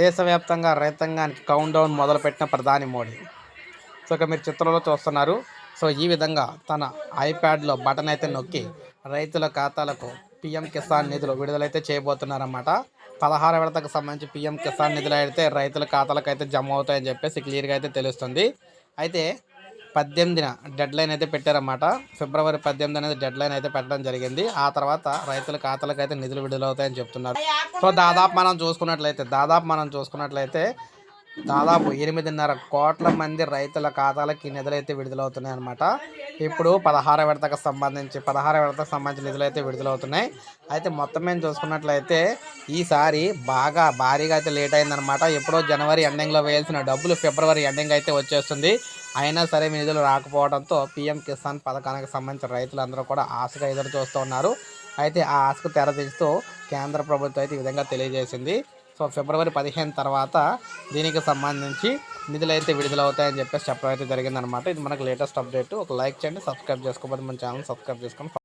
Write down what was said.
దేశవ్యాప్తంగా రైతాంగానికి count down మొదలుపెట్టిన ప్రధాని మోడీ. సో ఇక మీరు చిత్రంలో చూస్తున్నారు. సో ఈ విధంగా తన ఐప్యాడ్లో బటన్ అయితే నొక్కి రైతుల ఖాతాలకు పిఎం కిసాన్ నిధులు విడుదలైతే చేయబోతున్నారన్నమాట. పదహారు విడతకు సంబంధించి పిఎం కిసాన్ నిధులు అయితే రైతుల ఖాతాలకు అయితే జమ అవుతాయని చెప్పేసి క్లియర్గా అయితే తెలుస్తుంది. అయితే పద్దెనిమిదిన డెడ్ లైన్ అయితే పెట్టారన్నమాట. ఫిబ్రవరి పద్దెనిమిది అనేది డెడ్ లైన్ అయితే పెట్టడం జరిగింది. ఆ తర్వాత రైతుల ఖాతాలకు అయితే నిధులు విడుదలవుతాయని చెప్తున్నారు. సో దాదాపు మనం చూసుకున్నట్లయితే దాదాపు మనం చూసుకున్నట్లయితే దాదాపు ఎనిమిదిన్నర కోట్ల మంది రైతుల ఖాతాలకి నిధులైతే విడుదలవుతున్నాయి అనమాట ఇప్పుడు పదహారు విడతకు సంబంధించి పదహారు విడతకు సంబంధించి నిధులు అయితే విడుదలవుతున్నాయి. అయితే మొత్తం మేము చూసుకున్నట్లయితే ఈసారి బాగా భారీగా అయితే లేట్ అయిందనమాట ఎప్పుడో జనవరి ఎండింగ్లో వేయాల్సిన డబ్బులు ఫిబ్రవరి ఎండింగ్ అయితే వచ్చేస్తుంది. అయినా సరే నిధులు రాకపోవడంతో పీఎం కిసాన్ పథకానికి సంబంధించిన రైతులందరూ కూడా ఆశగా ఎదురు చూస్తూ ఉన్నారు. అయితే ఆ ఆశకు తెరతీస్తూ కేంద్ర ప్రభుత్వం అయితే ఈ విధంగా తెలియజేసింది. సో ఫిబ్రవరి పదిహేను తర్వాత దీనికి సంబంధించి నిధులు అయితే విడుదలవుతాయని చెప్పేసి చెప్పడం అయితే జరిగిందనమాట ఇది మనకు లేటెస్ట్ అప్డేట్. ఒక లైక్ చేయండి సబ్స్క్రైబ్ చేసుకోకపోతే మన ఛానల్ సబ్స్క్రైబ్ చేసుకోండి